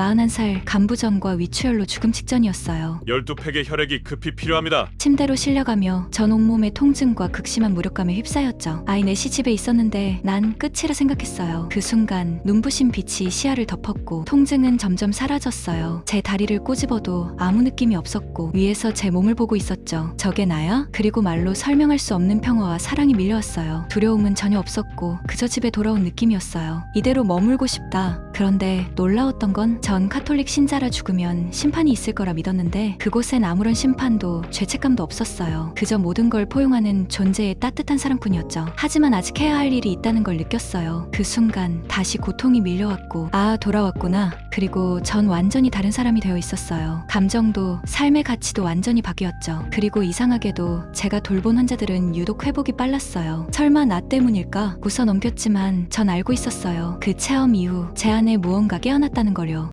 41살 간부전과 위추혈로 죽음 직전이었어요. 12팩의 혈액이 급히 필요합니다. 침대로 실려가며 전 온몸의 통증과 극심한 무력감에 휩싸였죠. 아이 넷이 집에 있었는데 난 끝이라 생각했어요. 그 순간 눈부신 빛이 시야를 덮었고 통증은 점점 사라졌어요. 제 다리를 꼬집어도 아무 느낌이 없었고 위에서 제 몸을 보고 있었죠. 저게 나야? 그리고 말로 설명할 수 없는 평화와 사랑이 밀려왔어요. 두려움은 전혀 없었고 그저 집에 돌아온 느낌이었어요. 이대로 머물고 싶다. 그런데 놀라웠던 건 전 카톨릭 신자라 죽으면 심판이 있을 거라 믿었는데 그곳엔 아무런 심판도 죄책감도 없었어요. 그저 모든 걸 포용하는 존재의 따뜻한 사랑뿐이었죠. 하지만 아직 해야 할 일이 있다는 걸 느꼈어요. 그 순간 다시 고통이 밀려왔고 아 돌아왔구나. 그리고 전 완전히 다른 사람이 되어 있었어요. 감정도 삶의 가치도 완전히 바뀌었죠. 그리고 이상하게도 제가 돌본 환자들은 유독 회복이 빨랐어요. 설마 나 때문일까? 웃어 넘겼지만 전 알고 있었어요. 그 체험 이후 제 안에 무언가 깨어났다는 걸요.